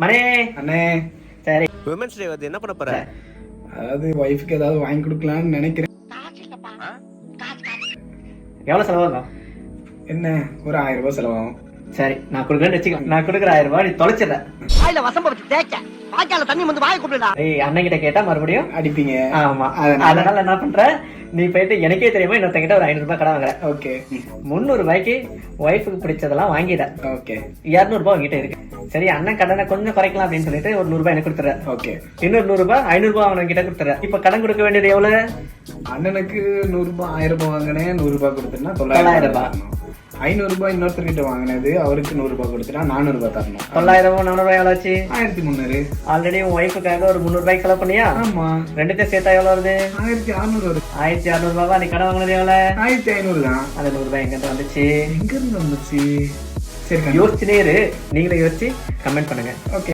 மணி அண்ணே சரி. Women's day வந்து என்ன பண்ண போற? அதாவது ஒய்ஃபுக்கு ஏதாவது வாங்கி கொடுக்கலாம்னு நினைக்கிறேன். எவ்வளவு செலவாகும்? என்ன? ஒரு ஆயிரம் ரூபாய் செலவாகும். சரி நான் கொடுக்குறேன்னு வச்சுக்கோ. நான் கொடுக்குற ஆயிரம் ரூபாய் நீ தொலைச்சிடுற. வாயில வசம்ப வச்சு தேய்க்க. வாய்க்கால தண்ணி வந்து வாயை கூப்பிடுடா. ஏய் அண்ணன் கிட்ட கேட்டா மறுபடியும்? அடிப்பீங்க. ஆமா. அதனால அதனால என்ன பண்ற? நீ போயிட்டு எனக்கே தெரியாம இன்னொருத்தங்கிட்ட ஒரு ஐநூறு ரூபாய் கடன் வாங்குற ஓகே. முந்நூறு ரூபாய்க்கு ஒய்ஃபுக்கு பிடிச்சதெல்லாம் வாங்கிட ஓகே. இருநூறு ரூபாய் உங்ககிட்ட இருக்கு. சரி அண்ணன் கடனை கொஞ்சம் குறைக்கலாம் அப்படின்னு சொல்லிட்டு ஒரு நூறு ரூபாய் எனக்கு கொடுத்துற ஓகே. இன்னொரு நூறு ரூபாய் ஐநூறு ரூபாய் அவன் கிட்ட கொடுத்துற இப்ப கடன் கொடுக்க வேண்டியது எவ்வளவு? அண்ணனுக்கு நூறு ரூபாய் ஆயிரம் ரூபாய் வாங்கினேன். நூறு ரூபாய் கொடுத்தேன்னா தொள்ளாயிரம் ரூபாய். ரூபாய் ஐநூறு ரூபாய் இன்னொருத்தர்கிட்ட வாங்கினது அவருக்கு நூறு ரூபாய் கொடுத்துட்டா நானூறு ரூபாய் தரணும். தொள்ளாயிரம் நானூறு ரூபாய் எவ்வளவு ஆச்சு? ஆயிரத்தி முந்நூறு. ஆல்ரெடி உன் ஒய்ஃபுக்காக ஒரு முந்நூறு ரூபாய்க்கு செலவு பண்ணியா? ஆமா. ரெண்டுத்தையும் சேர்த்தா எவ்வளவு வருது? ஆயிரத்தி அறுநூறு வருது. ஆயிரத்தி அறுநூறு ரூபாய் நீ கடன் வாங்கினது எவ்வளவு? ஆயிரத்தி ஐநூறு தான். அந்த நூறு ரூபாய் எங்கிட்ட வந்துச்சு? எங்க இருந்து வந்துச்சு? சரி. யோசிச்சுனே இரு. நீங்களே யோசிச்சு கமெண்ட் பண்ணுங்க. ஓகே